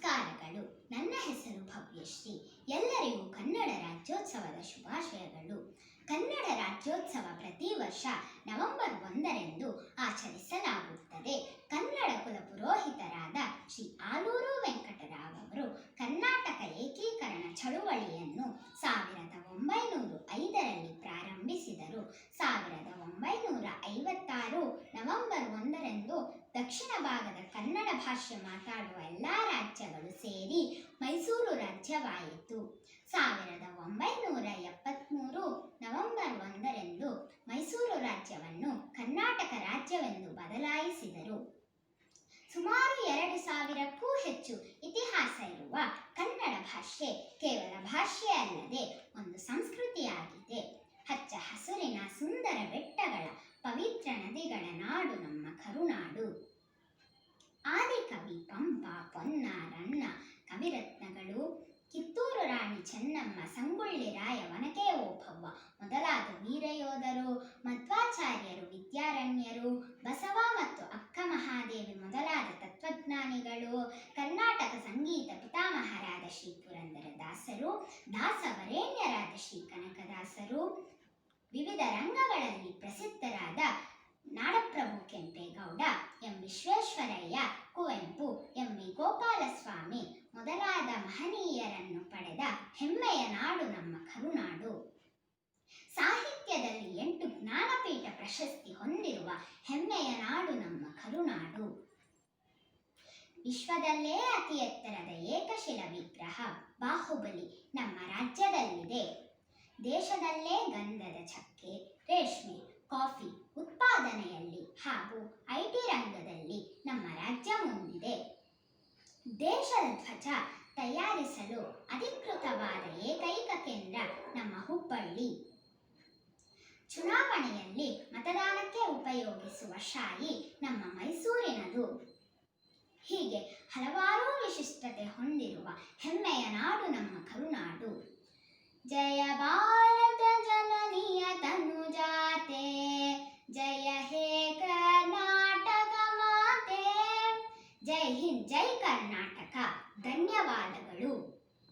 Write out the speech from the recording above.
ನಮಸ್ಕಾರಗಳು. ನನ್ನ ಹೆಸರು ಭವ್ಯಶ್ರೀ. ಎಲ್ಲರಿಗೂ ಕನ್ನಡ ರಾಜ್ಯೋತ್ಸವದ ಶುಭಾಶಯಗಳು. ಕನ್ನಡ ರಾಜ್ಯೋತ್ಸವ ಪ್ರತಿ ವರ್ಷ ನವೆಂಬರ್ ಒಂದರಂದು ಆಚರಿಸಲಾಗುತ್ತದೆ. ಕನ್ನಡ ಕುಲ ಪುರೋಹಿತರಾದ ಶ್ರೀ ಆಲೂರು ವೆಂಕಟರಾವ್ ಅವರು ಕರ್ನಾಟಕ ಏಕೀಕರಣ ಚಳುವಳಿಯನ್ನು ಸಾವಿರದ ಒಂಬೈನೂರ ಐದರಲ್ಲಿ ಪ್ರಾರಂಭಿಸಿದರು. ಸಾವಿರದ ಒಂಬೈನೂರ ಐವತ್ತಾರು ನವೆಂಬರ್ ಒಂದರಂದು ದಕ್ಷಿಣ ಭಾಗದ ಕನ್ನಡ ಭಾಷೆ ಮಾತಾಡುವ ಎಲ್ಲ ರಾಜ್ಯಗಳು ಸೇರಿ ಮೈಸೂರು ರಾಜ್ಯವಾಯಿತು. ಸಾವಿರದ ಒಂಬೈನೂರ ಎಪ್ಪತ್ತ್ಮೂರು ನವೆಂಬರ್ ಒಂದರಂದು ಮೈಸೂರು ರಾಜ್ಯವನ್ನು ಕರ್ನಾಟಕ ರಾಜ್ಯವೆಂದು ಬದಲಾಯಿಸಿದರು. ಸುಮಾರು ಎರಡು ಸಾವಿರಕ್ಕೂ ಹೆಚ್ಚು ಇತಿಹಾಸ ಇರುವ ಕನ್ನಡ ಭಾಷೆ ಕೇವಲ ಭಾಷೆ ಅಲ್ಲದೆ ಒಂದು ಸಂಸ್ಕೃತಿಯಾಗಿದೆ. ಹಚ್ಚ ಹಸುರಿನ ಸುಂದರ ಬೆಟ್ಟಗಳ ಪವಿತ್ರ ನದಿಗಳ ನಾಡು ನಮ್ಮ ಕರುನಾಡು. ಆದಿಕವಿ ಪಂಪ ಪೊನ್ನ, ರನ್ನ, ಕವಿರತ್ನಗಳು, ಕಿತ್ತೂರು ರಾಣಿ ಚೆನ್ನಮ್ಮ, ಸಂಗೊಳ್ಳಿ ರಾಯ ವನಕೇ ಓಬವ್ವ ಮೊದಲಾದ ವೀರಯೋಧರು, ಮಧ್ವಾಚಾರ್ಯರು, ವಿದ್ಯಾರಣ್ಯರು, ಬಸವ ಮತ್ತು ಅಕ್ಕ ಮಹಾದೇವಿ ಮೊದಲಾದ ತತ್ವಜ್ಞಾನಿಗಳು, ಕರ್ನಾಟಕ ಸಂಗೀತ ಪಿತಾಮಹರಾದ ಶ್ರೀ ಪುರಂದರ ದಾಸರು, ದಾಸವರೇಣ್ಯರಾದ ಶ್ರೀ ಕನಕದಾಸರು, ವಿವಿಧ ರಂಗಗಳಲ್ಲಿ ಪ್ರಸಿದ್ಧರಾದ ನಾಡಪ್ರಭು ಕೆಂಪೇಗೌಡ ಮೊದಲಾದ ಮಹನೀಯರನ್ನು ಪಡೆದ ಹೆಮ್ಮೆಯ ನಾಡು ನಮ್ಮ ಕರುನಾಡು. ಸಾಹಿತ್ಯದಲ್ಲಿ ಎಂಟು ಜ್ಞಾನಪೀಠ ಪ್ರಶಸ್ತಿ ಹೊಂದಿರುವ ಹೆಮ್ಮೆಯ ನಾಡು ನಮ್ಮ ಕರುನಾಡು. ವಿಶ್ವದಲ್ಲೇ ಅತಿ ಎತ್ತರದ ಏಕಶಿಲ ವಿಗ್ರಹ ಬಾಹುಬಲಿ ನಮ್ಮ ರಾಜ್ಯದಲ್ಲಿದೆ. ದೇಶದಲ್ಲೇ ಗಂಧದ ಚಕ್ಕೆ, ರೇಷ್ಮೆ, ಕಾಫಿ ಉತ್ಪಾದನೆಯಲ್ಲಿ ಹಾಗೂ ದೇಶದ ಧ್ವಜ ತಯಾರಿಸಲು ಅಧಿಕೃತವಾದ ಏಕೈಕ ಕೇಂದ್ರ ನಮ್ಮ ಹುಬ್ಬಳ್ಳಿ. ಚುನಾವಣೆಯಲ್ಲಿ ಮತದಾನಕ್ಕೆ ಉಪಯೋಗಿಸುವ ಶಾಯಿ ನಮ್ಮ ಮೈಸೂರಿನದು. ಹೀಗೆ ಹಲವಾರು ವಿಶಿಷ್ಟತೆ ಹೊಂದಿರುವ ಹೆಮ್ಮೆಯ ನಾಡು ನಮ್ಮ ಕರುನಾಡು. ಜಯ ಜೈ ಹಿಂದ್ ಜೈ ಕರ್ನಾಟಕ. ಧನ್ಯವಾದಗಳು.